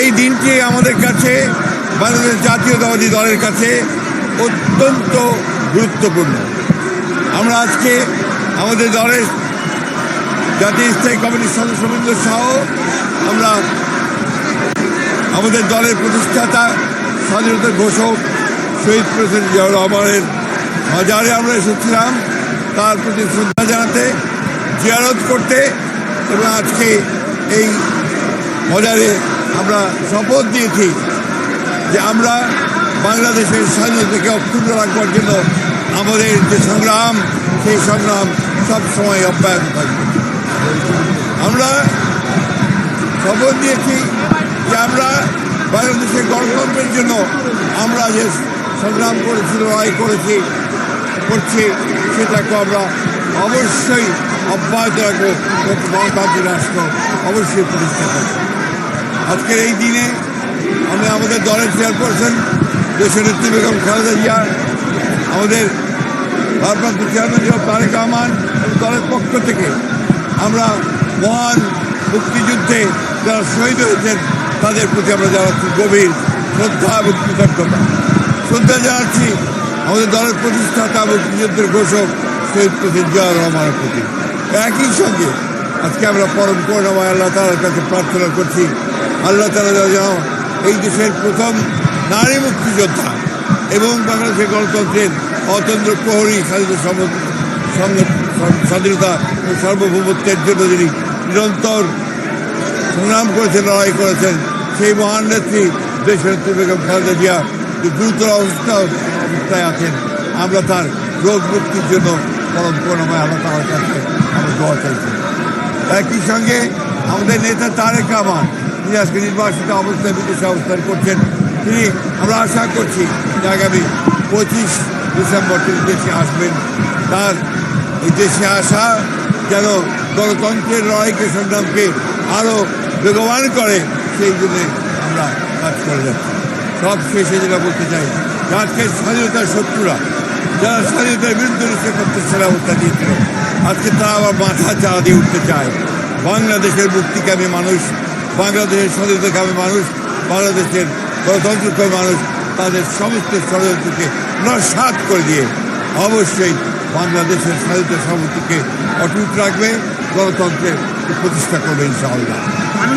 এই দিনটি আমাদের কাছে, বাংলাদেশ জাতীয়তাবাদী দলের কাছে অত্যন্ত গুরুত্বপূর্ণ। আমরা আজকে আমাদের দলের জাতীয় স্থায়ী কমিটির সদস্যবৃন্দ সহ আমরা আমাদের দলের প্রতিষ্ঠাতা স্বাধীনতা ঘোষক শহীদ প্রেসিডেন্ট জিয়াউর রহমানের মাজারে আমরা এসেছিলাম। তার প্রতি শ্রদ্ধা জানাতে, জিয়ারত করতে এবং আজকে এই মজারে আমরা শপথ দিয়েছি যে আমরা বাংলাদেশের স্বাধীনতাকে অক্ষুণ্ণ রাখবার জন্য আমাদের যে সংগ্রাম, সেই সংগ্রাম সবসময় অব্যাহত থাকবে। আমরা শপথ দিয়েছি যে আমরা বাংলাদেশের গণতন্ত্রের জন্য আমরা যে সংগ্রাম করেছি, লড়াই করেছি, করছি, সেটাকে আমরা অবশ্যই অব্যাহত রাখব গণতান্ত্রিক রাষ্ট্র অবশ্যই প্রতিষ্ঠা করব। আজকের এই দিনে আমরা আমাদের দলের চেয়ারপারসন দেশের নেত্রী বেগম খালেদা জিয়া আমাদের ভারপ্রাপ্ত চেয়ারম্যান জনাব তারেক রহমান দলের পক্ষ থেকে আমরা মহান মুক্তিযুদ্ধে যারা শহীদ হয়েছেন, তাদের প্রতি আমরা জানাচ্ছি গভীর শ্রদ্ধা এবং কৃতজ্ঞতা। শ্রদ্ধা জানাচ্ছি আমাদের দলের প্রতিষ্ঠাতা মুক্তিযুদ্ধের ঘোষক শহীদ প্রেসিডেন্ট জিয়া রহমানের প্রতি। একই সঙ্গে আজকে আমরা পরম করুণাময় আল্লাহ তালার কাছে প্রার্থনা করছি আল্লাহ তালা যেন এই দেশের প্রথম নারী মুক্তিযোদ্ধা এবং বাংলাদেশের গণতন্ত্রের অতন্ত্র প্রহরী স্বাধীনতা ও সার্বভৌমত্বের জন্য যিনি নিরন্তর সংগ্রাম করেছেন, লড়াই করেছেন, সেই মহান নেত্রী দেশের নেত্রী বেগম খালেদা জিয়া গুরুতর অবস্থা অবস্থায় আছেন। আমরা তার রোগ মুক্তির জন্য পরম করুণাময় আল্লাহ তালার কাছে আমরা দোয়া চাইছি। একই সঙ্গে আমাদের নেতা তারেক রহমান তিনি আজকে নির্বাসিত অবস্থায় বিদেশে অবস্থান করছেন তিনি। আমরা আশা করছি যে আগামী পঁচিশ ডিসেম্বর তিনি দেশে আসবেন। তার এই দেশে আসা যেন গণতন্ত্রের লড়াইকে সংগ্রামকে আরও বেগবান করে, সেই জন্যে আমরা কাজ করে যাচ্ছি। সব শেষে যেটা বলতে চাই, যে আজকের স্বাধীনতার শত্রুরা, যারা স্বাধীনতার বিরুদ্ধে নিষেধ করতে অবস্থা দিয়েছিল, আজকে তারা আবার মাথা চাড়া দিয়ে উঠতে চায়। বাংলাদেশের মুক্তিকামী মানুষ বাংলাদেশের স্বাধীনতাকামী মানুষ, বাংলাদেশের গণতন্ত্রকামী মানুষ, তাদের সমস্ত ষড়যন্ত্রকে নস্বাত করে দিয়ে অবশ্যই বাংলাদেশের স্বাধীনতা সমতিকে অটুট রাখবে, গণতন্ত্রের প্রতিষ্ঠা করবে ইনশাআল্লাহ।